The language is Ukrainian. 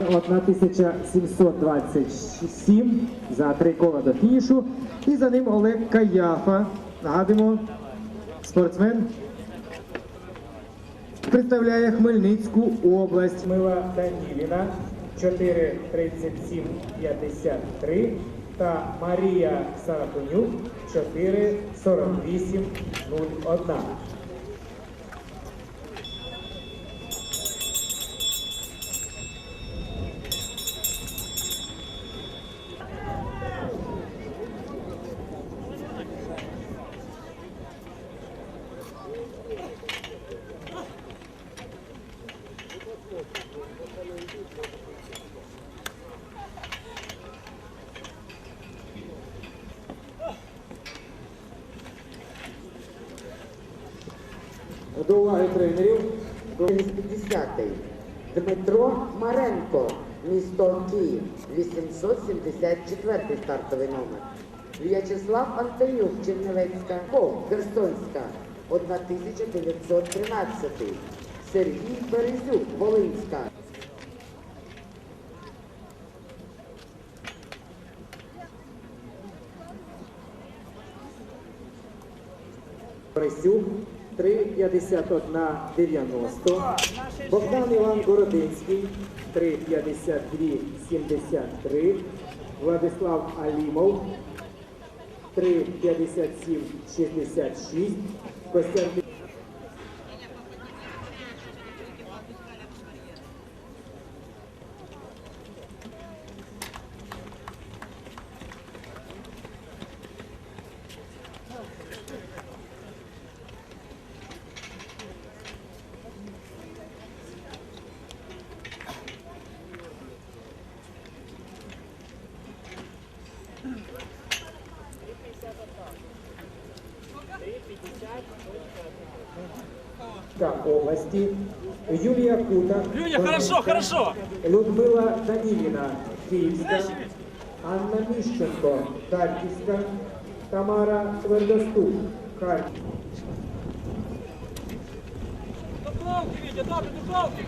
1727 за три кола до фінішу. І за ним Олег Каяфа. Нагадуємо, спортсмен представляє Хмельницьку область. Мила Даніліна 4.37.53 та Марія Сарапонюк 4.48.01. До уваги тренерів. 50-й. Дмитро Маренко, місто Київ, 874 стартовий номер. В'ячеслав Антонюк, Чернівецька, Ков, Херсонська, 1913. Сергій Березюк, Волинська. Борисюк 3.51.90. Богдан Іван Городинський 3.52.73. Владислав Алімов 3.57.66. Костянтин області. Юлія Кута. Юля, хорошо, хорошо. Людмила Даніліна, Київська, Анна Міщенко, Харківська, Тамара Твердостук, Харків. Дупловки, Витя, добре, дупловки.